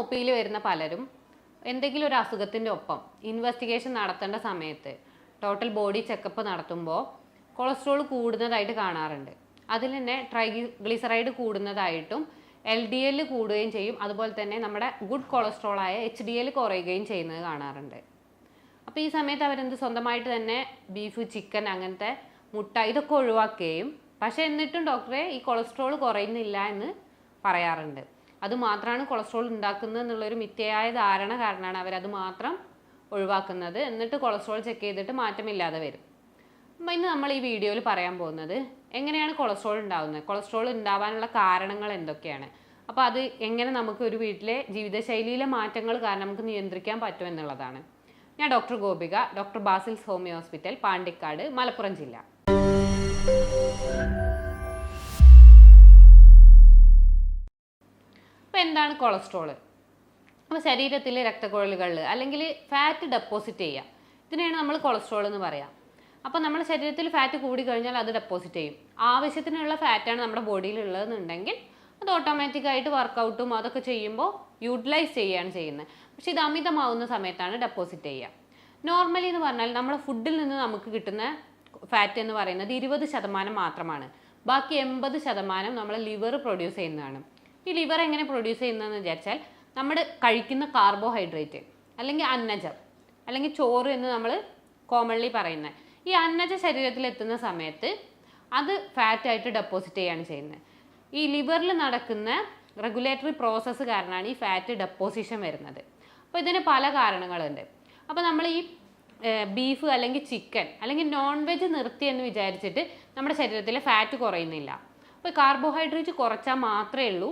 O പിയിൽ വരുന്ന പലരും എന്തെങ്കിലും ഒരു അസുഖത്തിന്റെ ഒപ്പം ഇൻവെസ്റ്റിഗേഷൻ നടത്തേണ്ട സമയത്ത് ടോട്ടൽ ബോഡി ചെക്കപ്പ് നടത്തുമ്പോൾ കൊളസ്ട്രോൾ കൂടുന്നതായിട്ട് കാണാറുണ്ട്. അതിൽ തന്നെ ട്രൈഗ്ലിസറൈഡ് കൂടുന്നതായിട്ടും എൽ ഡി എൽ കൂടുകയും ചെയ്യും. അതുപോലെ തന്നെ നമ്മുടെ ഗുഡ് കൊളസ്ട്രോൾ ആയ എച്ച് ഡി എൽ കുറയുകയും ചെയ്യുന്നത് കാണാറുണ്ട്. അപ്പോൾ ഈ സമയത്ത് അവരെന്ത് സ്വന്തമായിട്ട് തന്നെ ബീഫ് ചിക്കൻ അങ്ങനത്തെ മുട്ട ഇതൊക്കെ ഒഴിവാക്കുകയും പക്ഷേ എന്നിട്ടും ഡോക്ടറെ ഈ കൊളസ്ട്രോൾ കുറയുന്നില്ല എന്ന് പറയാറുണ്ട്. അത് മാത്രമാണ് കൊളസ്ട്രോൾ ഉണ്ടാക്കുന്നത് എന്നുള്ളൊരു മിഥ്യയായ ധാരണ കാരണമാണ് അവരത് മാത്രം ഒഴിവാക്കുന്നത്. എന്നിട്ട് കൊളസ്ട്രോൾ ചെക്ക് ചെയ്തിട്ട് മാറ്റമില്ലാതെ വരും. അപ്പം ഇന്ന് നമ്മൾ ഈ വീഡിയോയിൽ പറയാൻ പോകുന്നത് എങ്ങനെയാണ് കൊളസ്ട്രോൾ ഉണ്ടാകുന്നത് കൊളസ്ട്രോൾ ഉണ്ടാവാനുള്ള കാരണങ്ങൾ എന്തൊക്കെയാണ്? അപ്പോൾ അത് എങ്ങനെ നമുക്ക് ഒരു വീട്ടിലെ ജീവിതശൈലിയിലെ മാറ്റങ്ങൾ കാരണം നമുക്ക് നിയന്ത്രിക്കാൻ പറ്റും എന്നുള്ളതാണ്. ഞാൻ doctor Gopika doctor Basil's homeo hospital Pandikkad Malappuram ജില്ല. കൊളസ്ട്രോൾ അപ്പോൾ ശരീരത്തിലെ രക്തക്കുഴലുകളിൽ അല്ലെങ്കിൽ ഫാറ്റ് ഡെപ്പോസിറ്റ് ചെയ്യുക. ഇതിനെയാണ് നമ്മൾ കൊളസ്ട്രോൾ എന്ന് പറയാം. അപ്പോൾ നമ്മുടെ ശരീരത്തിൽ ഫാറ്റ് കൂടി കഴിഞ്ഞാൽ അത് ഡെപ്പോസിറ്റ് ചെയ്യും. ആവശ്യത്തിനുള്ള ഫാറ്റാണ് നമ്മുടെ ബോഡിയിൽ ഉള്ളതെന്നുണ്ടെങ്കിൽ അത് ഓട്ടോമാറ്റിക്കായിട്ട് വർക്കൗട്ടും അതൊക്കെ ചെയ്യുമ്പോൾ യൂട്ടിലൈസ് ചെയ്യുകയാണ് ചെയ്യുന്നത്. പക്ഷേ ഇത് അമിതമാവുന്ന സമയത്താണ് ഡെപ്പോസിറ്റ് ചെയ്യുക. നോർമലി എന്ന് പറഞ്ഞാൽ നമ്മുടെ ഫുഡിൽ നിന്ന് നമുക്ക് കിട്ടുന്ന ഫാറ്റ് എന്ന് പറയുന്നത് ഇരുപത് ശതമാനം മാത്രമാണ്. ബാക്കി എൺപത് ശതമാനം നമ്മൾ ലിവർ പ്രൊഡ്യൂസ് ചെയ്യുന്നതാണ്. ഈ ലിവർ എങ്ങനെ പ്രൊഡ്യൂസ് ചെയ്യുന്നതെന്ന് വിചാരിച്ചാൽ നമ്മൾ കഴിക്കുന്ന കാർബോഹൈഡ്രേറ്റ് അല്ലെങ്കിൽ അന്നജം അല്ലെങ്കിൽ ചോറ് എന്ന് നമ്മൾ കോമൺലി പറയുന്നത്. ഈ അന്നജ ശരീരത്തിൽ എത്തുന്ന സമയത്ത് അത് ഫാറ്റായിട്ട് ഡെപ്പോസിറ്റ് ചെയ്യാണ് ചെയ്യുന്നത്. ഈ ലിവറിൽ നടക്കുന്ന റെഗുലേറ്ററി പ്രോസസ്സ് കാരണമാണ് ഈ ഫാറ്റ് ഡെപ്പോസിഷൻ വരുന്നത്. അപ്പോൾ ഇതിന് പല കാരണങ്ങളുണ്ട്. അപ്പോൾ നമ്മൾ ഈ ബീഫ് അല്ലെങ്കിൽ ചിക്കൻ അല്ലെങ്കിൽ നോൺ വെജ് നിർത്തി എന്ന് വിചാരിച്ചിട്ട് നമ്മുടെ ശരീരത്തിലെ ഫാറ്റ് കുറയുന്നില്ല. അപ്പോൾ കാർബോഹൈഡ്രേറ്റ് കുറച്ചാൽ മാത്രമേ ഉള്ളൂ.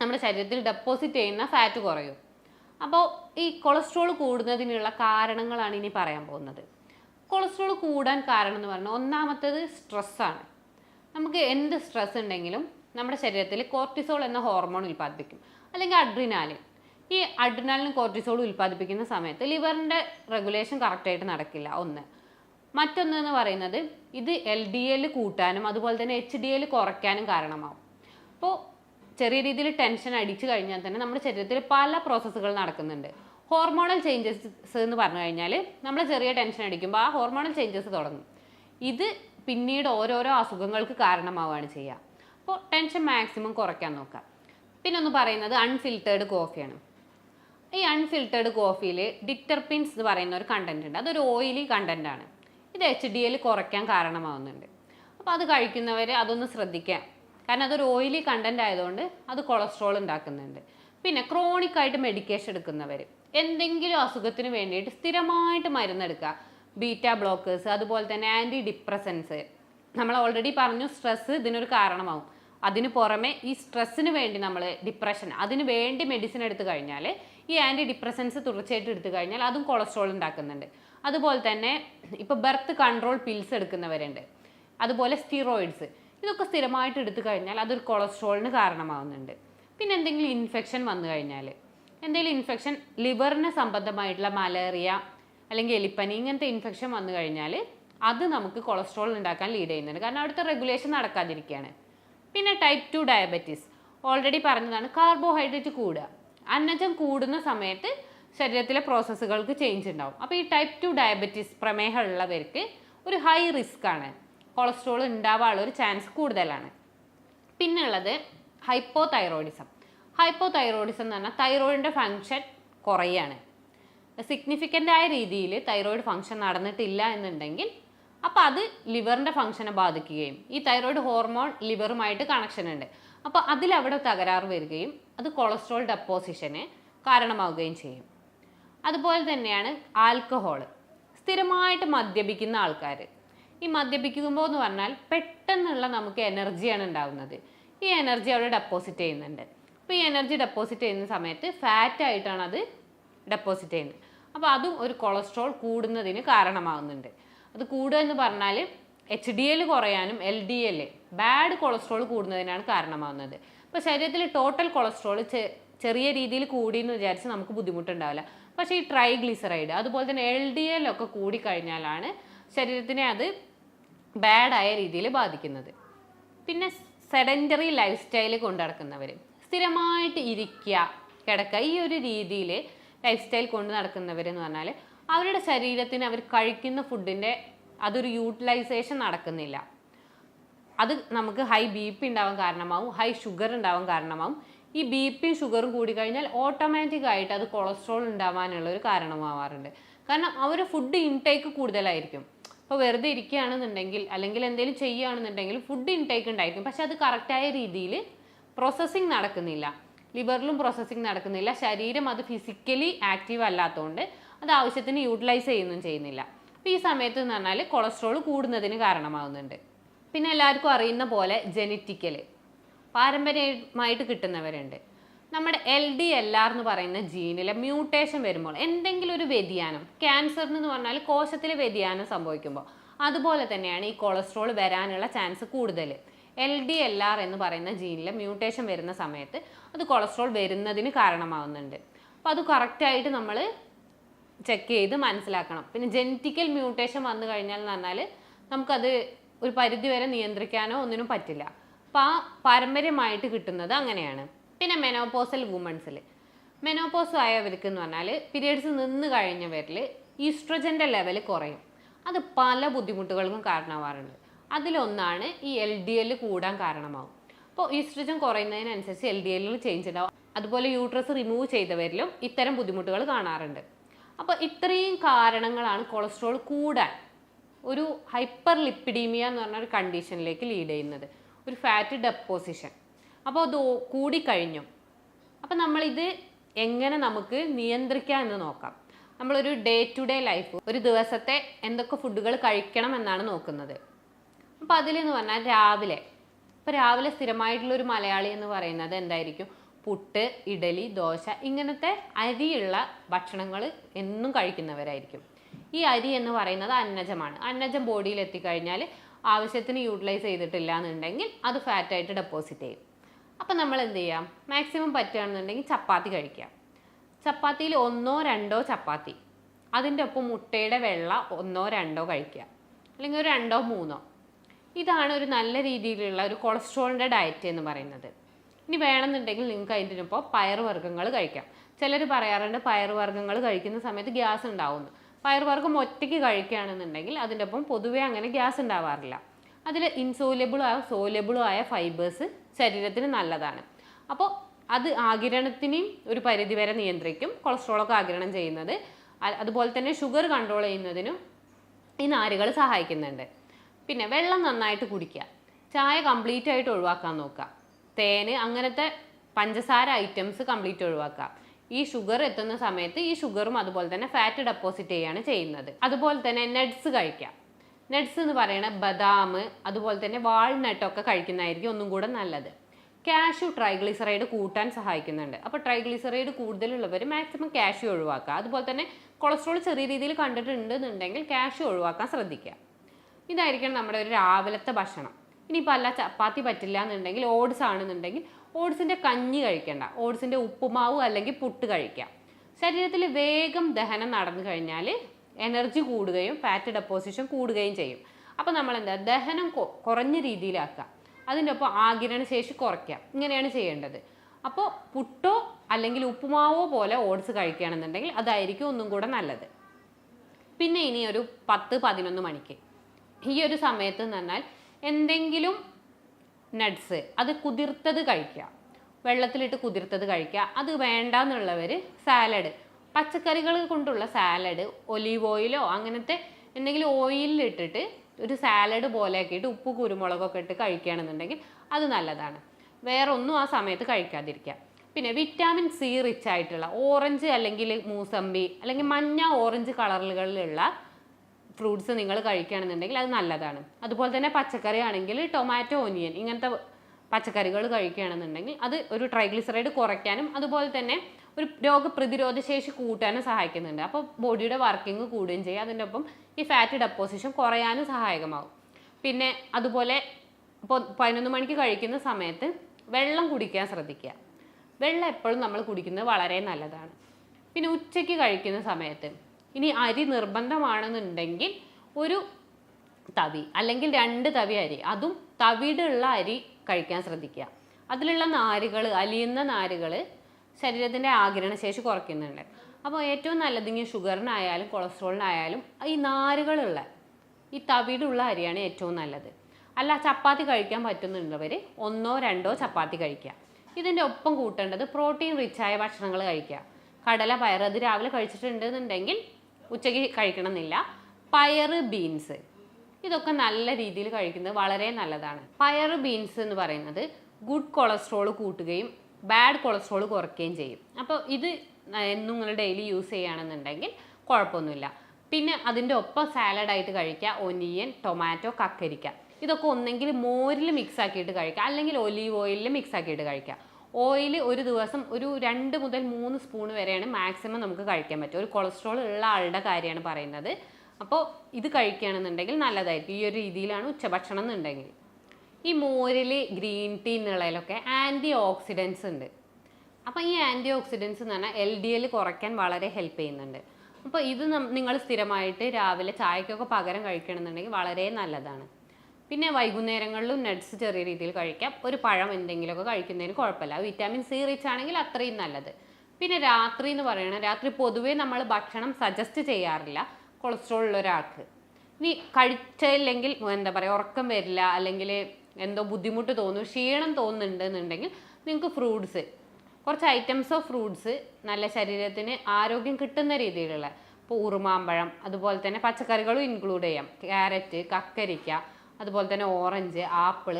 നമ്മുടെ ശരീരത്തിൽ ഡെപ്പോസിറ്റ് ചെയ്യുന്ന ഫാറ്റ് കുറയും. അപ്പോൾ ഈ കൊളസ്ട്രോൾ കൂടുന്നതിനുള്ള കാരണങ്ങളാണ് ഇനി പറയാൻ പോകുന്നത്. കൊളസ്ട്രോൾ കൂടാൻ കാരണം എന്ന് പറഞ്ഞാൽ ഒന്നാമത്തേത് സ്ട്രെസ്സാണ് നമുക്ക് എന്ത് സ്ട്രെസ് ഉണ്ടെങ്കിലും നമ്മുടെ ശരീരത്തിൽ കോർട്ടിസോൾ എന്ന ഹോർമോൺ ഉൽപ്പാദിപ്പിക്കും. അല്ലെങ്കിൽ അഡ്രിനാലിൻ ഈ അഡ്രിനാലിനും കോർട്ടിസോളും ഉൽപ്പാദിപ്പിക്കുന്ന സമയത്ത് ലിവറിന്റെ റെഗുലേഷൻ കറക്റ്റായിട്ട് നടക്കില്ല. ഒന്ന്. മറ്റൊന്ന് എന്ന് പറയുന്നത് ഇത് എൽ ഡി എൽ കൂട്ടാനും അതുപോലെ തന്നെ എച്ച് ഡി എൽ കുറയ്ക്കാനും കാരണമാവും. അപ്പോൾ ചെറിയ രീതിയിൽ ടെൻഷൻ അടിച്ചു കഴിഞ്ഞാൽ തന്നെ നമ്മുടെ ശരീരത്തിൽ പല പ്രോസസ്സുകൾ നടക്കുന്നുണ്ട്. ഹോർമോണൽ ചേഞ്ചസ് എന്ന് പറഞ്ഞു കഴിഞ്ഞാൽ നമ്മൾ ചെറിയ ടെൻഷൻ അടിക്കുമ്പോൾ ആ ഹോർമോണൽ ചേഞ്ചസ് തുടങ്ങും. ഇത് പിന്നീട് ഓരോരോ അസുഖങ്ങൾക്ക് കാരണമാവുകയാണ് ചെയ്യുക. അപ്പോൾ ടെൻഷൻ മാക്സിമം കുറയ്ക്കാൻ നോക്കുക. പിന്നെ ഒന്ന് പറയുന്നത് അൺഫിൽറ്റേർഡ് കോഫിയാണ് ഈ അൺഫിൽറ്റേർഡ് കോഫിയിൽ ഡിറ്റർപിൻസ് എന്ന് പറയുന്ന ഒരു കണ്ടന്റ് ഉണ്ട്. അതൊരു ഓയിലി കണ്ടന്റ് ആണ്. ഇത് എച്ച് ഡി എൽ കുറയ്ക്കാൻ കാരണമാവുന്നുണ്ട്. അപ്പോൾ അത് കഴിക്കുന്നവർ അതൊന്ന് ശ്രദ്ധിക്കാം കാരണം അതൊരു ഓയിലി കണ്ടന്റ് ആയതുകൊണ്ട് അത് കൊളസ്ട്രോൾ ഉണ്ടാക്കുന്നുണ്ട്. പിന്നെ ക്രോണിക്കായിട്ട് മെഡിക്കേഷൻ എടുക്കുന്നവർ എന്തെങ്കിലും അസുഖത്തിന് വേണ്ടിയിട്ട് സ്ഥിരമായിട്ട് മരുന്നെടുക്കുക ബീറ്റ ബ്ലോക്കേഴ്സ് അതുപോലെ തന്നെ ആന്റി ഡിപ്രസൻസ് നമ്മൾ ഓൾറെഡി പറഞ്ഞു സ്ട്രെസ്സ് ഇതിനൊരു കാരണമാവും. അതിന് പുറമെ ഈ സ്ട്രെസ്സിന് വേണ്ടി നമ്മൾ ഡിപ്രഷൻ അതിന് വേണ്ടി മെഡിസിൻ എടുത്തു കഴിഞ്ഞാൽ ഈ ആന്റി ഡിപ്രസൻസ് തുടർച്ചയായിട്ട് എടുത്തു കഴിഞ്ഞാൽ അതും കൊളസ്ട്രോൾ ഉണ്ടാക്കുന്നുണ്ട്. അതുപോലെ തന്നെ ഇപ്പോൾ ബർത്ത് കൺട്രോൾ പിൽസ് എടുക്കുന്നവരുണ്ട്. അതുപോലെ സ്റ്റിറോയിഡ്സ് ഇതൊക്കെ സ്ഥിരമായിട്ട് എടുത്തു കഴിഞ്ഞാൽ അതൊരു കൊളസ്ട്രോളിന് കാരണമാവുന്നുണ്ട്. പിന്നെ എന്തെങ്കിലും ഇൻഫെക്ഷൻ വന്നു കഴിഞ്ഞാൽ എന്തെങ്കിലും ഇൻഫെക്ഷൻ ലിവറിന് സംബന്ധമായിട്ടുള്ള മലേറിയ അല്ലെങ്കിൽ എലിപ്പനി ഇങ്ങനത്തെ ഇൻഫെക്ഷൻ വന്നു കഴിഞ്ഞാൽ അത് നമുക്ക് കൊളസ്ട്രോൾ ഉണ്ടാക്കാൻ ലീഡ് ചെയ്യുന്നുണ്ട്. കാരണം അവിടുത്തെ റെഗുലേഷൻ നടക്കാതിരിക്കുകയാണ്. പിന്നെ ടൈപ്പ് ടു ഡയബറ്റീസ് ഓൾറെഡി പറഞ്ഞതാണ് കാർബോഹൈഡ്രേറ്റ് കൂടുക. അന്നജം കൂടുന്ന സമയത്ത് ശരീരത്തിലെ പ്രോസസ്സുകൾക്ക് ചേഞ്ച് ഉണ്ടാവും. അപ്പോൾ ഈ ടൈപ്പ് ടു ഡയബറ്റീസ് പ്രമേഹമുള്ളവർക്ക് ഒരു ഹൈ റിസ്ക് ആണ്. കൊളസ്ട്രോൾ ഉണ്ടാവാനുള്ള ഒരു ചാൻസ് കൂടുതലാണ്. പിന്നെ ഉള്ളത് ഹൈപ്പോ തൈറോയിഡിസം ഹൈപ്പോ തൈറോയിഡിസം എന്ന് പറഞ്ഞാൽ തൈറോയിഡിന്റെ ഫങ്ഷൻ കുറയാണ്. സിഗ്നിഫിക്കന്റ് ആയ രീതിയിൽ തൈറോയിഡ് ഫങ്ഷൻ നടന്നിട്ടില്ല എന്നുണ്ടെങ്കിൽ അപ്പോൾ അത് ലിവറിന്റെ ഫങ്ഷനെ ബാധിക്കുകയും ഈ തൈറോയിഡ് ഹോർമോൺ ലിവറുമായിട്ട് കണക്ഷൻ ഉണ്ട്. അപ്പോൾ അതിലവിടെ തകരാറ് വരികയും അത് കൊളസ്ട്രോൾ ഡെപ്പോസിഷന് കാരണമാവുകയും ചെയ്യും. അതുപോലെ തന്നെയാണ് ആൽക്കഹോൾ സ്ഥിരമായിട്ട് മദ്യപിക്കുന്ന ആൾക്കാർ ഈ മദ്യപിക്കുമ്പോൾ എന്ന് പറഞ്ഞാൽ പെട്ടെന്നുള്ള നമുക്ക് എനർജിയാണ് ഉണ്ടാകുന്നത് ഈ എനർജി അവിടെ ഡെപ്പോസിറ്റ് ചെയ്യുന്നുണ്ട്. അപ്പോൾ ഈ എനർജി ഡെപ്പോസിറ്റ് ചെയ്യുന്ന സമയത്ത് ഫാറ്റ് ആയിട്ടാണ് അത് ഡെപ്പോസിറ്റ് ചെയ്യുന്നത്. അപ്പോൾ അതും ഒരു കൊളസ്ട്രോൾ കൂടുന്നതിന് കാരണമാകുന്നുണ്ട് അത് കൂടുക എന്ന് പറഞ്ഞാൽ എച്ച് ഡി എൽ കുറയാനും L D L bad cholesterol കൂടുന്നതിനാണ് കാരണമാകുന്നത് അപ്പോൾ ശരീരത്തിൽ ടോട്ടൽ കൊളസ്ട്രോൾ ചെറിയ രീതിയിൽ കൂടി എന്ന് വിചാരിച്ച് നമുക്ക് ബുദ്ധിമുട്ടുണ്ടാവില്ല. പക്ഷേ ഈ ട്രൈഗ്ലിസറൈഡ് അതുപോലെ തന്നെ എൽ ഡി എൽ ഒക്കെ കൂടിക്കഴിഞ്ഞാലാണ് ശരീരത്തിനെ അത് ബാഡായ രീതിയിൽ ബാധിക്കുന്നത്. പിന്നെ സെഡന്ററി ലൈഫ് സ്റ്റൈൽ കൊണ്ടു നടക്കുന്നവർ സ്ഥിരമായിട്ട് ഇരിക്കുക കിടക്കുക ഈ ഒരു രീതിയിൽ ലൈഫ് സ്റ്റൈൽ കൊണ്ട് നടക്കുന്നവരെന്ന് പറഞ്ഞാൽ അവരുടെ ശരീരത്തിന് അവർ കഴിക്കുന്ന ഫുഡിന്റെ അതൊരു യൂട്ടിലൈസേഷൻ നടക്കുന്നില്ല. അത് നമുക്ക് ഹൈ ബി പി ഉണ്ടാവാൻ കാരണമാവും ഹൈ ഷുഗർ ഉണ്ടാവാൻ കാരണമാവും. ഈ ബി പിയും ഷുഗറും കൂടി കഴിഞ്ഞാൽ ഓട്ടോമാറ്റിക് ആയിട്ട് അത് കൊളസ്ട്രോൾ ഉണ്ടാവാനുള്ള ഒരു കാരണമാവാറുണ്ട്. കാരണം അവർ ഫുഡ് ഇൻടേക്ക് കൂടുതലായിരിക്കും. ഇപ്പോൾ വെറുതെ ഇരിക്കുകയാണെന്നുണ്ടെങ്കിൽ അല്ലെങ്കിൽ എന്തെങ്കിലും ചെയ്യുകയാണെന്നുണ്ടെങ്കിൽ ഫുഡ് ഇൻടേക്ക് ഉണ്ടായിരിക്കും. പക്ഷെ അത് കറക്റ്റായ രീതിയിൽ പ്രോസസ്സിങ് നടക്കുന്നില്ല. ലിവറിലും പ്രോസസ്സിങ് നടക്കുന്നില്ല. ശരീരം അത് ഫിസിക്കലി ആക്റ്റീവ് അല്ലാത്തതുകൊണ്ട് അത് ആവശ്യത്തിന് യൂട്ടിലൈസ് ചെയ്യുന്നും ചെയ്യുന്നില്ല. അപ്പോൾ ഈ സമയത്ത് എന്ന് പറഞ്ഞാൽ കൊളസ്ട്രോൾ കൂടുന്നതിന് കാരണമാകുന്നുണ്ട് പിന്നെ എല്ലാവർക്കും അറിയുന്ന പോലെ ജനറ്റിക്കൽ പാരമ്പര്യമായിട്ട് കിട്ടുന്നവരുണ്ട്. നമ്മുടെ എൽ ഡി എൽ ആർ എന്ന് പറയുന്ന ജീനിലെ മ്യൂട്ടേഷൻ വരുമ്പോൾ എന്തെങ്കിലും ഒരു വ്യതിയാനം ക്യാൻസർ എന്ന് പറഞ്ഞാൽ കോശത്തിലെ വ്യതിയാനം സംഭവിക്കുമ്പോൾ അതുപോലെ തന്നെയാണ് ഈ കൊളസ്ട്രോൾ വരാനുള്ള ചാൻസ് കൂടുതൽ. എൽ ഡി എൽ ആർ എന്ന് പറയുന്ന ജീനിലെ മ്യൂട്ടേഷൻ വരുന്ന സമയത്ത് അത് കൊളസ്ട്രോൾ വരുന്നതിന് കാരണമാവുന്നുണ്ട്. അപ്പോൾ അത് കറക്റ്റായിട്ട് നമ്മൾ ചെക്ക് ചെയ്ത് മനസ്സിലാക്കണം. പിന്നെ ജെനറ്റിക്കൽ മ്യൂട്ടേഷൻ വന്നു കഴിഞ്ഞാൽ എന്ന് പറഞ്ഞാൽ നമുക്കത് ഒരു പരിധിവരെ നിയന്ത്രിക്കാനോ ഒന്നിനും പറ്റില്ല. അപ്പോൾ ആ പാരമ്പര്യമായിട്ട് കിട്ടുന്നത് അങ്ങനെയാണ്. പിന്നെ മെനോപോസൽ വുമൺസിൽ മെനോപോസ് ആയവർക്ക് എന്ന് പറഞ്ഞാൽ പീരിയഡ്സ് നിന്ന് കഴിഞ്ഞവരിൽ ഈസ്ട്രജന്റെ ലെവൽ കുറയും. അത് പല ബുദ്ധിമുട്ടുകൾക്കും കാരണമാവാറുണ്ട്. അതിലൊന്നാണ് ഈ എൽ ഡി എൽ കൂടാൻ കാരണമാവും. അപ്പോൾ ഈസ്ട്രജൻ കുറയുന്നതിനനുസരിച്ച് എൽ ഡി എല്ലിൽ ചേഞ്ച് ഉണ്ടാവും. അതുപോലെ യൂട്രസ് റിമൂവ് ചെയ്തവരിലും ഇത്തരം ബുദ്ധിമുട്ടുകൾ കാണാറുണ്ട്. അപ്പോൾ ഇത്രയും കാരണങ്ങളാണ് കൊളസ്ട്രോൾ കൂടാൻ ഒരു ഹൈപ്പർ ലിപ്പിഡീമിയ എന്ന് പറഞ്ഞ ഒരു കണ്ടീഷനിലേക്ക് ലീഡ് ചെയ്യുന്നത്. ഒരു ഫാറ്റ് ഡെപ്പോസിഷൻ അപ്പോൾ അത് കൂടിക്കഴിഞ്ഞു. അപ്പം നമ്മളിത് എങ്ങനെ നമുക്ക് നിയന്ത്രിക്കാം എന്ന് നോക്കാം. നമ്മളൊരു ഡേ ടു ഡേ ലൈഫ് ഒരു ദിവസത്തെ എന്തൊക്കെ ഫുഡുകൾ കഴിക്കണം എന്നാണ് നോക്കുന്നത്. അപ്പോൾ അതിലെന്ന് പറഞ്ഞാൽ രാവിലെ ഇപ്പോൾ രാവിലെ സ്ഥിരമായിട്ടുള്ള ഒരു മലയാളി എന്ന് പറയുന്നത് എന്തായിരിക്കും? പുട്ട് ഇഡലി ദോശ ഇങ്ങനത്തെ അരിയുള്ള ഭക്ഷണങ്ങൾ എന്നും കഴിക്കുന്നവരായിരിക്കും. ഈ അരി എന്ന് പറയുന്നത് അന്നജമാണ്. അന്നജം ബോഡിയിൽ എത്തിക്കഴിഞ്ഞാൽ ആവശ്യത്തിന് യൂട്ടിലൈസ് ചെയ്തിട്ടില്ല എന്നുണ്ടെങ്കിൽ അത് ഫാറ്റായിട്ട് ഡെപ്പോസിറ്റ് ചെയ്യും. അപ്പം നമ്മൾ എന്ത് ചെയ്യാം മാക്സിമം പറ്റുകയാണെന്നുണ്ടെങ്കിൽ ചപ്പാത്തി കഴിക്കാം. ചപ്പാത്തിയിൽ ഒന്നോ രണ്ടോ ചപ്പാത്തി. അതിന്റെ ഒപ്പം മുട്ടയുടെ വെള്ള ഒന്നോ രണ്ടോ കഴിക്കുക. അല്ലെങ്കിൽ ഒരു രണ്ടോ മൂന്നോ. ഇതാണ് ഒരു നല്ല രീതിയിലുള്ള ഒരു കൊളസ്ട്രോളിന്റെ ഡയറ്റ് എന്ന് പറയുന്നത്. ഇനി വേണമെന്നുണ്ടെങ്കിൽ നിങ്ങൾക്ക് അതിന്റെ ഒപ്പം പയറുവർഗങ്ങൾ കഴിക്കാം. ചിലർ പറയാറുണ്ട് പയറുവർഗങ്ങൾ കഴിക്കുന്ന സമയത്ത് ഗ്യാസ് ഉണ്ടാവുന്നു. പയറുവർഗം ഒറ്റയ്ക്ക് കഴിക്കുകയാണെന്നുണ്ടെങ്കിൽ അതിന്റെ ഒപ്പം പൊതുവേ അങ്ങനെ ഗ്യാസ് ഉണ്ടാവാറില്ല. അതിൽ ഇൻസോലബിളും ആയ സോലബിളും ആയ ഫൈബേഴ്സ് ശരീരത്തിന് നല്ലതാണ്. അപ്പോൾ അത് ആകിരണത്തിനെയും ഒരു പരിധിവരെ നിയന്ത്രിക്കും. കൊളസ്ട്രോളൊക്കെ ആകിരണം ചെയ്യുന്നത്. അതുപോലെ തന്നെ ഷുഗർ കൺട്രോൾ ചെയ്യുന്നതിനും ഈ നാരുകൾ സഹായിക്കുന്നുണ്ട്. പിന്നെ വെള്ളം നന്നായിട്ട് കുടിക്കുക. ചായ കംപ്ലീറ്റ് ആയിട്ട് ഒഴിവാക്കാൻ നോക്കുക. തേന് അങ്ങനത്തെ പഞ്ചസാര ഐറ്റംസ് കംപ്ലീറ്റ് ഒഴിവാക്കുക. ഈ ഷുഗർ എത്തുന്ന സമയത്ത് ഈ ഷുഗറും അതുപോലെ തന്നെ ഫാറ്റ് ഡെപ്പോസിറ്റ് ചെയ്യാണ് ചെയ്യുന്നത്. അതുപോലെ തന്നെ നട്ട്സ് കഴിക്കുക നട്ട്സ് എന്ന് പറയണ ബദാം അതുപോലെ തന്നെ വാൾനട്ടൊക്കെ കഴിക്കുന്നതായിരിക്കും ഒന്നും കൂടെ നല്ലത്. കാഷ്യൂ ട്രൈഗ്ലിസറൈഡ് കൂട്ടാൻ സഹായിക്കുന്നുണ്ട്. അപ്പോൾ ട്രൈഗ്ലിസറൈഡ് കൂടുതലുള്ളവർ മാക്സിമം കാഷ്യൂ ഒഴിവാക്കുക. അതുപോലെ തന്നെ കൊളസ്ട്രോൾ ചെറിയ രീതിയിൽ കണ്ടിട്ടുണ്ടെന്നുണ്ടെങ്കിൽ കാഷ്യൂ ഒഴിവാക്കാൻ ശ്രദ്ധിക്കുക. ഇതായിരിക്കണം നമ്മുടെ ഒരു രാവിലത്തെ ഭക്ഷണം. ഇനിയിപ്പോൾ അല്ല ചപ്പാത്തി പറ്റില്ല എന്നുണ്ടെങ്കിൽ ഓട്സ് ആണെന്നുണ്ടെങ്കിൽ ഓട്സിന്റെ കഞ്ഞി കഴിക്കേണ്ട. ഓട്സിന്റെ ഉപ്പുമാവ് അല്ലെങ്കിൽ പുട്ട് കഴിക്കാം ശരീരത്തിൽ വേഗം ദഹനം നടന്നു കഴിഞ്ഞാൽ എനർജി കൂടുകയും ഫാറ്റ് ഡെപ്പോസിഷൻ കൂടുകയും ചെയ്യും. അപ്പോൾ നമ്മൾ എന്താ ദഹനം കുറഞ്ഞ രീതിയിലാക്കുക. അതിന്റെ ഒപ്പം ആകിരണ ശേഷി കുറയ്ക്കാം ഇങ്ങനെയാണ് ചെയ്യേണ്ടത്. അപ്പോൾ പുട്ടോ അല്ലെങ്കിൽ ഉപ്പുമാവോ പോലെ ഓട്സ് കഴിക്കുകയാണെന്നുണ്ടെങ്കിൽ അതായിരിക്കും ഒന്നും കൂടെ നല്ലത്. പിന്നെ ഇനി ഒരു പത്ത് പതിനൊന്ന് മണിക്ക്. ഈ ഒരു സമയത്ത് എന്ന് പറഞ്ഞാൽ എന്തെങ്കിലും നട്ട്സ് അത് കുതിർത്തത് കഴിക്കുക. വെള്ളത്തിലിട്ട് കുതിർത്തത് കഴിക്കുക. അത് വേണ്ടാന്നുള്ളവർ സാലഡ് പച്ചക്കറികൾ കൊണ്ടുള്ള സാലഡ് ഒലീവ് ഓയിലോ അങ്ങനത്തെ എന്തെങ്കിലും ഓയിലിട്ടിട്ട് ഒരു സാലഡ് പോലെ ആക്കിയിട്ട് ഉപ്പ് കുരുമുളകൊക്കെ ഇട്ട് കഴിക്കുകയാണെന്നുണ്ടെങ്കിൽ അത് നല്ലതാണ്. വേറെ ഒന്നും ആ സമയത്ത് കഴിക്കാതിരിക്കുക. പിന്നെ വിറ്റാമിൻ സി റിച്ച് ആയിട്ടുള്ള ഓറഞ്ച് അല്ലെങ്കിൽ മൂസമ്പി അല്ലെങ്കിൽ മഞ്ഞ ഓറഞ്ച് കളറുകളിലുള്ള ഫ്രൂട്ട്സ് നിങ്ങൾ കഴിക്കുകയാണെന്നുണ്ടെങ്കിൽ അത് നല്ലതാണ്. അതുപോലെ തന്നെ പച്ചക്കറി ആണെങ്കിൽ ടൊമാറ്റോ ഒനിയൻ ഇങ്ങനത്തെ പച്ചക്കറികൾ കഴിക്കുകയാണെന്നുണ്ടെങ്കിൽ അത് ഒരു ട്രൈഗ്ലിസറൈഡ് കുറയ്ക്കാനും അതുപോലെ തന്നെ ഒരു രോഗപ്രതിരോധ ശേഷി കൂട്ടാനും സഹായിക്കുന്നുണ്ട്. അപ്പോൾ ബോഡിയുടെ വർക്കിംഗ് കൂടുകയും ചെയ്യും. അതിന്റെ ഒപ്പം ഈ ഫാറ്റ് ഡെപ്പോസിഷൻ കുറയാനും സഹായകമാകും. പിന്നെ അതുപോലെ ഇപ്പോൾ പതിനൊന്ന് മണിക്ക് കഴിക്കുന്ന സമയത്ത് വെള്ളം കുടിക്കാൻ ശ്രദ്ധിക്കുക. വെള്ളം എപ്പോഴും നമ്മൾ കുടിക്കുന്നത് വളരെ നല്ലതാണ്. പിന്നെ ഉച്ചയ്ക്ക് കഴിക്കുന്ന സമയത്ത് ഇനി അരി നിർബന്ധമാണെന്നുണ്ടെങ്കിൽ ഒരു തവി അല്ലെങ്കിൽ രണ്ട് തവി അരി അതും തവിടുള്ള അരി കഴിക്കാൻ ശ്രദ്ധിക്കുക. അതിലുള്ള നാരുകൾ അലിയുന്ന നാരുകൾ ശരീരത്തിന്റെ ആകിരണശേഷി കുറയ്ക്കുന്നുണ്ട്. അപ്പോൾ ഏറ്റവും നല്ലത് ഇങ്ങനെ ഷുഗറിനായാലും കൊളസ്ട്രോളിനായാലും ഈ നാരുകളുള്ള ഈ തവിടുള്ള അരിയാണ് ഏറ്റവും നല്ലത്. അല്ല ചപ്പാത്തി കഴിക്കാൻ പറ്റുന്നുള്ളവർ ഒന്നോ രണ്ടോ ചപ്പാത്തി കഴിക്കുക. ഇതിന്റെ ഒപ്പം കൂട്ടേണ്ടത് പ്രോട്ടീൻ റിച്ചായ ഭക്ഷണങ്ങൾ കഴിക്കുക. കടല പയർ അത് രാവിലെ കഴിച്ചിട്ടുണ്ടെന്നുണ്ടെങ്കിൽ ഉച്ചയ്ക്ക് കഴിക്കണമെന്നില്ല. പയർ ബീൻസ്. ഇതൊക്കെ നല്ല രീതിയിൽ കഴിക്കുന്നത് വളരെ നല്ലതാണ്. പയർ ബീൻസ് എന്ന് പറയുന്നത് ഗുഡ് കൊളസ്ട്രോൾ കൂട്ടുകയും ബാഡ് കൊളസ്ട്രോൾ കുറയ്ക്കുകയും ചെയ്യും. അപ്പോൾ ഇത് എന്നും നിങ്ങൾ ഡെയിലി യൂസ് ചെയ്യുകയാണെന്നുണ്ടെങ്കിൽ കുഴപ്പമൊന്നുമില്ല. പിന്നെ അതിന്റെ ഒപ്പം സാലഡായിട്ട് കഴിക്കുക ഒനിയൻ ടൊമാറ്റോ കക്കരിക്ക. ഇതൊക്കെ ഒന്നെങ്കിൽ മോരിൽ മിക്സ് ആക്കിയിട്ട് കഴിക്കുക. അല്ലെങ്കിൽ ഒലീവ് ഓയിലിൽ മിക്സ് ആക്കിയിട്ട് കഴിക്കുക. ഓയിൽ ഒരു ദിവസം ഒരു രണ്ട് മുതൽ മൂന്ന് സ്പൂൺ വരെയാണ് മാക്സിമം നമുക്ക് കഴിക്കാൻ പറ്റും ഒരു കൊളസ്ട്രോൾ ഉള്ള ആളുടെ കാര്യമാണ് പറയുന്നത്. അപ്പോൾ ഇത് കഴിക്കുകയാണെന്നുണ്ടെങ്കിൽ നല്ലതായിരിക്കും. ഈ ഒരു രീതിയിലാണ് ഉച്ചഭക്ഷണം എന്നുണ്ടെങ്കിൽ. ഈ മോരിൽ ഗ്രീൻ ടീ എന്നുള്ളതിലൊക്കെ ആന്റി ഓക്സിഡൻസ് ഉണ്ട്. അപ്പോൾ ഈ ആന്റി ഓക്സിഡൻസ് എന്ന് പറഞ്ഞാൽ എൽ ഡി എൽ കുറയ്ക്കാൻ വളരെ ഹെൽപ്പ് ചെയ്യുന്നുണ്ട്. അപ്പോൾ ഇത് നിങ്ങൾ സ്ഥിരമായിട്ട് രാവിലെ ചായക്കൊക്കെ പകരം കഴിക്കണമെന്നുണ്ടെങ്കിൽ വളരെ നല്ലതാണ്. പിന്നെ വൈകുന്നേരങ്ങളിലും നട്ട്സ് ചെറിയ രീതിയിൽ കഴിക്കാം. ഒരു പഴം എന്തെങ്കിലുമൊക്കെ കഴിക്കുന്നതിന് കുഴപ്പമില്ല. വിറ്റാമിൻ സി റിച്ച് ആണെങ്കിൽ അത്രയും നല്ലത്. പിന്നെ രാത്രി എന്ന് പറയുന്നത് രാത്രി പൊതുവേ നമ്മൾ ഭക്ഷണം സജസ്റ്റ് ചെയ്യാറില്ല. കൊളസ്ട്രോൾ ഉള്ള ഒരാൾക്ക്. ഇനി കഴിച്ചില്ലെങ്കിൽ എന്താ പറയുക ഉറക്കം വരില്ല. അല്ലെങ്കിൽ എന്തോ ബുദ്ധിമുട്ട് തോന്നും ക്ഷീണം തോന്നുന്നുണ്ടെന്നുണ്ടെങ്കിൽ നിങ്ങൾക്ക് ഫ്രൂട്ട്സ് കുറച്ച് ഐറ്റംസ് ഓഫ് ഫ്രൂട്ട്സ് നല്ല ശരീരത്തിന് ആരോഗ്യം കിട്ടുന്ന രീതിയിലുള്ള ഇപ്പോൾ ഉറുമാമ്പഴം അതുപോലെ തന്നെ പച്ചക്കറികളും ഇൻക്ലൂഡ് ചെയ്യാം. ക്യാരറ്റ് കക്കരിക്ക അതുപോലെ തന്നെ ഓറഞ്ച് ആപ്പിൾ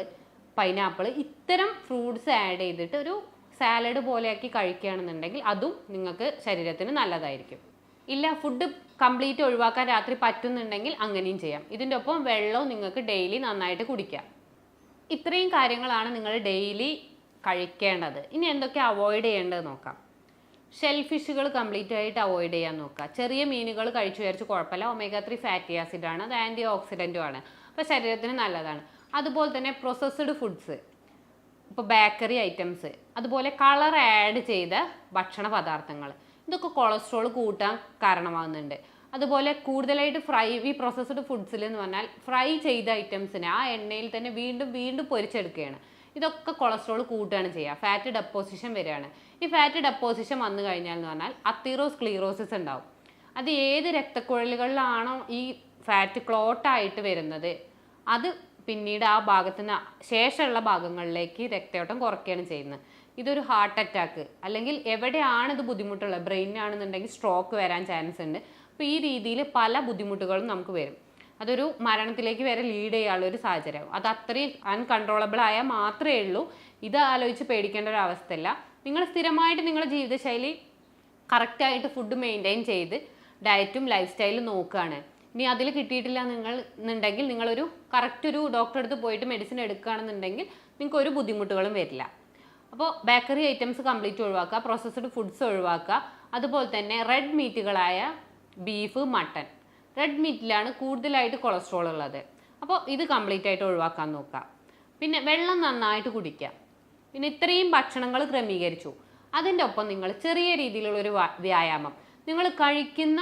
പൈനാപ്പിൾ ഇത്തരം ഫ്രൂട്ട്സ് ആഡ് ചെയ്തിട്ട് ഒരു സാലഡ് പോലെയാക്കി കഴിക്കുകയാണെന്നുണ്ടെങ്കിൽ അതും നിങ്ങൾക്ക് ശരീരത്തിന് നല്ലതായിരിക്കും. ഇല്ല ഫുഡ് കംപ്ലീറ്റ് ഒഴിവാക്കാൻ രാത്രി പറ്റുന്നുണ്ടെങ്കിൽ അങ്ങനെയും ചെയ്യാം. ഇതിന്റെ ഒപ്പം വെള്ളവും നിങ്ങൾക്ക് ഡെയിലി നന്നായിട്ട് കുടിക്കാം. ഇത്രയും കാര്യങ്ങളാണ് നിങ്ങൾ ഡെയിലി കഴിക്കേണ്ടത്. ഇനി എന്തൊക്കെ അവോയ്ഡ് ചെയ്യേണ്ടത് നോക്കാം. ഷെൽഫിഷുകൾ കംപ്ലീറ്റ് ആയിട്ട് അവോയ്ഡ് ചെയ്യാൻ നോക്കുക. ചെറിയ മീനുകൾ കഴിച്ചു വിചാരിച്ച് കുഴപ്പമില്ല. ഒമേഗ ത്രീ ഫാറ്റി ആസിഡാണ് അത് ആന്റി ഓക്സിഡന്റും ആണ്. അപ്പോൾ ശരീരത്തിന് നല്ലതാണ്. അതുപോലെ തന്നെ പ്രോസസ്ഡ് ഫുഡ്സ് ഇപ്പോൾ ബേക്കറി ഐറ്റംസ് അതുപോലെ കളർ ആഡ് ചെയ്ത ഭക്ഷണ പദാർത്ഥങ്ങൾ. ഇതൊക്കെ കൊളസ്ട്രോൾ കൂട്ടാൻ കാരണമാകുന്നുണ്ട് അതുപോലെ കൂടുതലായിട്ട് ഫ്രൈ ഈ പ്രോസസ്ഡ് ഫുഡ്സിൽ എന്ന് പറഞ്ഞാൽ ഫ്രൈ ചെയ്ത ഐറ്റംസിനെ ആ എണ്ണയിൽ തന്നെ വീണ്ടും വീണ്ടും പൊരിച്ചെടുക്കുകയാണ്. ഇതൊക്കെ കൊളസ്ട്രോൾ കൂട്ടുകയാണ് ചെയ്യുക ഫാറ്റ് ഡെപ്പോസിഷൻ വരികയാണ്. ഈ ഫാറ്റ് ഡെപ്പോസിഷൻ വന്നു കഴിഞ്ഞാൽ എന്ന് പറഞ്ഞാൽ അത്തീറോസ് ക്ലീറോസിസ് ഉണ്ടാവും. അത് ഏത് രക്തക്കുഴലുകളിലാണോ ഈ ഫാറ്റ് ക്ലോട്ടായിട്ട് വരുന്നത് അത് പിന്നീട് ആ ഭാഗത്ത് നിന്ന് ശേഷമുള്ള ഭാഗങ്ങളിലേക്ക് രക്തയോട്ടം കുറയ്ക്കുകയാണ് ചെയ്യുന്നത്. ഇതൊരു ഹാർട്ട് അറ്റാക്ക് അല്ലെങ്കിൽ എവിടെയാണ് ഇത് ബുദ്ധിമുട്ടുള്ളത്? ബ്രെയിനാണെന്നുണ്ടെങ്കിൽ സ്ട്രോക്ക് വരാൻ ചാൻസ് ഉണ്ട്. അപ്പോൾ ഈ രീതിയിൽ പല ബുദ്ധിമുട്ടുകളും നമുക്ക് വരും. അതൊരു മരണത്തിലേക്ക് വരെ ലീഡ് ചെയ്യാനുള്ള ഒരു സാഹചര്യം അത് അത്രയും അൺകൺട്രോളബിൾ ആയാൽ മാത്രമേ ഉള്ളൂ. ഇത് ആലോചിച്ച് പേടിക്കേണ്ട ഒരു അവസ്ഥയല്ല. നിങ്ങൾ സ്ഥിരമായിട്ട് നിങ്ങളുടെ ജീവിതശൈലി കറക്റ്റായിട്ട് ഫുഡ് മെയിന്റെയിൻ ചെയ്ത് ഡയറ്റും ലൈഫ് സ്റ്റൈലും നോക്കുകയാണ്. ഇനി അതിൽ കിട്ടിയിട്ടില്ല നിങ്ങൾ എന്നുണ്ടെങ്കിൽ നിങ്ങളൊരു കറക്റ്റ് ഒരു ഡോക്ടറെ അടുത്ത് പോയിട്ട് മെഡിസിൻ എടുക്കുകയാണെന്നുണ്ടെങ്കിൽ നിങ്ങൾക്ക് ഒരു ബുദ്ധിമുട്ടുകളും വരില്ല. അപ്പോൾ ബേക്കറി ഐറ്റംസ് കംപ്ലീറ്റ് ഒഴിവാക്കുക പ്രോസസ്ഡ് ഫുഡ്സ് ഒഴിവാക്കുക അതുപോലെ തന്നെ റെഡ് മീറ്റുകളായ ബീഫ് മട്ടൺ. റെഡ് മീറ്റിലാണ് കൂടുതലായിട്ട് കൊളസ്ട്രോൾ ഉള്ളത്. അപ്പോൾ ഇത് കംപ്ലീറ്റ് ആയിട്ട് ഒഴിവാക്കാൻ നോക്കുക പിന്നെ വെള്ളം നന്നായിട്ട് കുടിക്കുക പിന്നെ ഇത്രയും ഭക്ഷണങ്ങൾ ക്രമീകരിച്ചു. അതിന്റെ ഒപ്പം നിങ്ങൾ ചെറിയ രീതിയിലുള്ള ഒരു വ്യായാമം. നിങ്ങൾ കഴിക്കുന്ന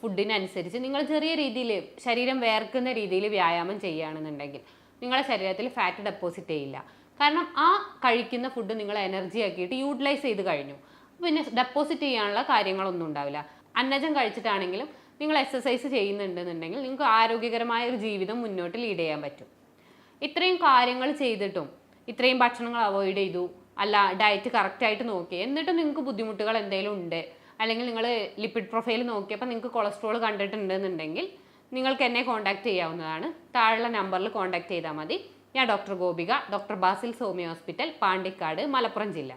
ഫുഡിനനുസരിച്ച് നിങ്ങൾ ചെറിയ രീതിയിൽ ശരീരം വേർക്കുന്ന രീതിയിൽ വ്യായാമം ചെയ്യുകയാണെന്നുണ്ടെങ്കിൽ നിങ്ങളുടെ ശരീരത്തിൽ ഫാറ്റ് ഡെപ്പോസിറ്റ് ചെയ്യില്ല. കാരണം ആ കഴിക്കുന്ന ഫുഡ് നിങ്ങൾ എനർജി ആക്കിയിട്ട് യൂട്ടിലൈസ് ചെയ്ത് കഴിഞ്ഞു. പിന്നെ ഡെപ്പോസിറ്റ് ചെയ്യാനുള്ള കാര്യങ്ങളൊന്നും ഉണ്ടാവില്ല. അന്നജം കഴിച്ചിട്ടാണെങ്കിലും നിങ്ങൾ എക്സസൈസ് ചെയ്യുന്നുണ്ടെന്നുണ്ടെങ്കിൽ നിങ്ങൾക്ക് ആരോഗ്യകരമായ ഒരു ജീവിതം മുന്നോട്ട് ലീഡ് ചെയ്യാൻ പറ്റും. ഇത്രയും കാര്യങ്ങൾ ചെയ്തിട്ടും ഇത്രയും ഭക്ഷണങ്ങൾ അവോയ്ഡ് ചെയ്തു അല്ല ഡയറ്റ് കറക്റ്റായിട്ട് നോക്കി എന്നിട്ടും നിങ്ങൾക്ക് ബുദ്ധിമുട്ടുകൾ എന്തെങ്കിലും ഉണ്ട് അല്ലെങ്കിൽ നിങ്ങൾ ലിപ്പിഡ് പ്രൊഫൈൽ നോക്കിയപ്പോൾ നിങ്ങൾക്ക് കൊളസ്ട്രോൾ കണ്ടിട്ടുണ്ടെന്നുണ്ടെങ്കിൽ നിങ്ങൾക്ക് എന്നെ കോൺടാക്ട് ചെയ്യാവുന്നതാണ്. താഴെയുള്ള നമ്പറിൽ കോൺടാക്ട് ചെയ്താൽ മതി. ഞാൻ doctor Gopika doctor Basil Somy hospital Pandikkad Malappuram ജില്ല.